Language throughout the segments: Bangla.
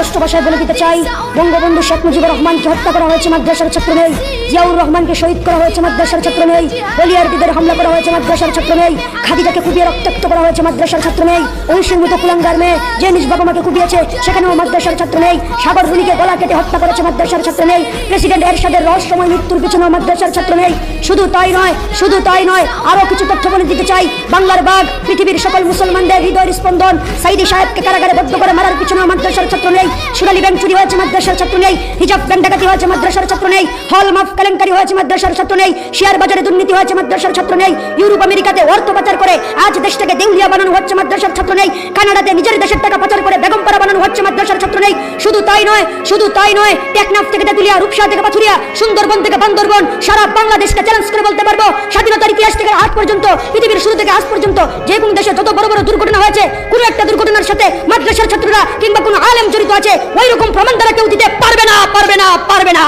স্পষ্ট ভাষায় বলে দিতে চাই, বঙ্গবন্ধু শেখ মুজিবুর রহমানকে হত্যা করা হয়েছে মাদ্রাসার ছাত্র নেই, জিয়াউর রহমানকে শহীদ করা হয়েছে মাদ্রাসার ছাত্র নেই বলিয়ারদিদের হামলা করা হয়েছে মাদ্রাসার ছাত্র নেই, খাদিজাকে কুপিয়ে রক্তাক্ত করা হয়েছে মাদ্রাসার ছাত্র নেই ঐশীর মতো কুলাঙ্গার মেয়ে যে নিজ বাবা মাকে কুপিয়েছে, সেখানেও মাদ্রাসার ছাত্র নেই, সাগর রুনিকে গলা কেটে হত্যা করেছে মাদ্রাসার ছাত্র নেই, প্রেসিডেন্ট এরশাদের রহস্যময় মৃত্যুর পিছনেও মাদ্রাসার ছাত্র নেই, শুধু তাই নয়, শুধু তাই নয় আরও কিছু তথ্য বলে দিতে চাই বাংলার বাঘ, পৃথিবীর সকল মুসলমানদের হৃদয়ের স্পন্দন। সাইদি সাহেবকে কারাগারে বদ্ধ করে মারার পিছনেও মাদ্রাসার ছাত্র নেই। সুরালি ব্যাংক চুরি হয়েছে, মাদ্রাসার ছাত্র নেই। হিজাব ব্যাংক ডাকাতি হয়েছে, মাদ্রাসার ছাত্র নেই। হল মাফ কেলেঙ্কারি হয়েছে, মাদ্রাসার ছাত্র নেই। শেয়ার বাজারে দুর্নীতি হয়েছে, মাদ্রাসার ছাত্র নেই। ইউরোপ, আমেরিকাতে অর্থ পাচার করে আজ দেশটাকে দেউলিয়া বানানো হচ্ছে, মাদ্রাসার ছাত্র নেই। কানাডাতে নিজের দেশের টাকা পাচার করে বেগম বেগমপাড়া বানানো হচ্ছে শুধু তাই নয়, শুধু তাই নয়, টেকনাফ থেকে তেতুলিয়া, রূপসা থেকে পাথুরিয়া, সুন্দরবন থেকে বান্দরবন, সারা বাংলাদেশকে চ্যালেঞ্জ করে বলতে পারব, স্বাধীনতার ইতিহাস থেকে আজ পর্যন্ত, পৃথিবীর শুরু থেকে আজ পর্যন্ত যে কোন দেশে যত বড় বড় দুর্ঘটনা হয়েছে, কোনো একটা দুর্ঘটনার সাথে মাদ্রাসার ছাত্ররা কিংবা কোনো আলেম জড়িত আছে ওই রকম প্রমাণ দ্বারা কেউ দিতে পারবে না পারবে না পারবে না।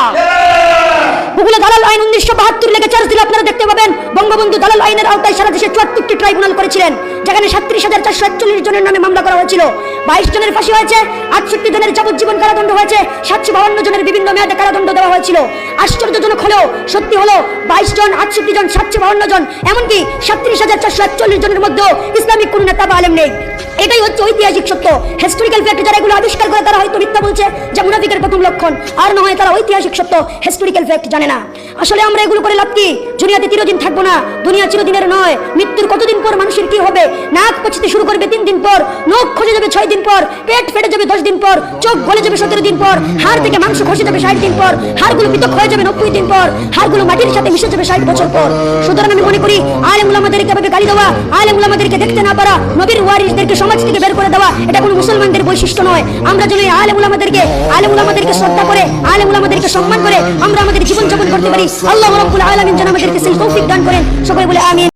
গুগলে দালাল আইন উনিশশো বাহাত্তর লেগে চার্জ দিলে, আপনারা দেখতে পাবেন, বঙ্গবন্ধু দালাল আইনের আওতায় সারা দেশে চুয়াত্তরটি ট্রাইব্যুনাল করেছিলেন, যেখানে সাতত্রিশ হাজার চারশো একচল্লিশ জনের নামে মামলা করা হয়েছিল। বাইশ জনের ফাঁসি হয়েছে, আটষট্টি জনের যাবজ্জীবন কারাদণ্ড হয়েছে, সাতশো বাহান্ন জনের বিভিন্ন মেয়াদে কারাদণ্ড দেওয়া হয়েছিল। আশ্চর্যজনক হলেও, সত্যি হলো বাইশ জন, আটষট্টি জন, সাতশো বাহান্ন জন, এমনকি সাতত্রিশ হাজার চারশো একচল্লিশ জনের মধ্যেও ইসলামিক কোন নেতা বা আলেম নেই। এটাই হচ্ছে ঐতিহাসিক সত্য। হিস্টোরিক্যাল ফ্যাক্ট যারা এগুলো আবিষ্কার করে, তারা হয়তো মিথ্যা বলছে যা মুনাফিকের প্রথম লক্ষণ। আর না হয় তারা ঐতিহাসিক সত্য হিস্টোরিক্যাল ফ্যাক্ট জানে না। আসলে আমরা এগুলো করে লাভ কি? দুনিয়াতে চিরদিন থাকব না। দুনিয়া চিরদিনের নয়। মৃত্যুর কতদিন পর মানুষের কি হবে? নাক পচিতে শুরু করবে তিন দিন পর, নখ খসে যাবে ছয় দিন পর, পেট ফেটে যাবে দশ দিন পর, চোখ গলে যাবে সতেরো দিন পর, হাড় থেকে মাংস খসে যাবে ষাট দিন পর, হাড়গুলো পৃথক হয়ে যাবে নব্বই দিন পর, হাড়গুলো মাটির সাথে মিশে যাবে ষাট বছর পর। সুতরাং আমি মনে করি আলেম উলামাদেরকে এভাবে গালি দেওয়া আলেম উলামাদেরকে দেখতে না পারা, নবীর ওয়ারিসদেরকে সমাজ থেকে বের করে দেওয়া, এটা কোনো মুসলমানদের বৈশিষ্ট্য নয়। আমরা যদি আলেম উলামাদেরকে আলেম উলামাদেরকে শ্রদ্ধা করে আলেম উলামাদেরকে সম্মান করে, আমরা আমাদের জীবন যাপন করতে পারি, আল্লাহ রাব্বুল আলামিন যেন আমাদেরকে সেই তৌফিক দান করেন। সকলে বলে আমিন।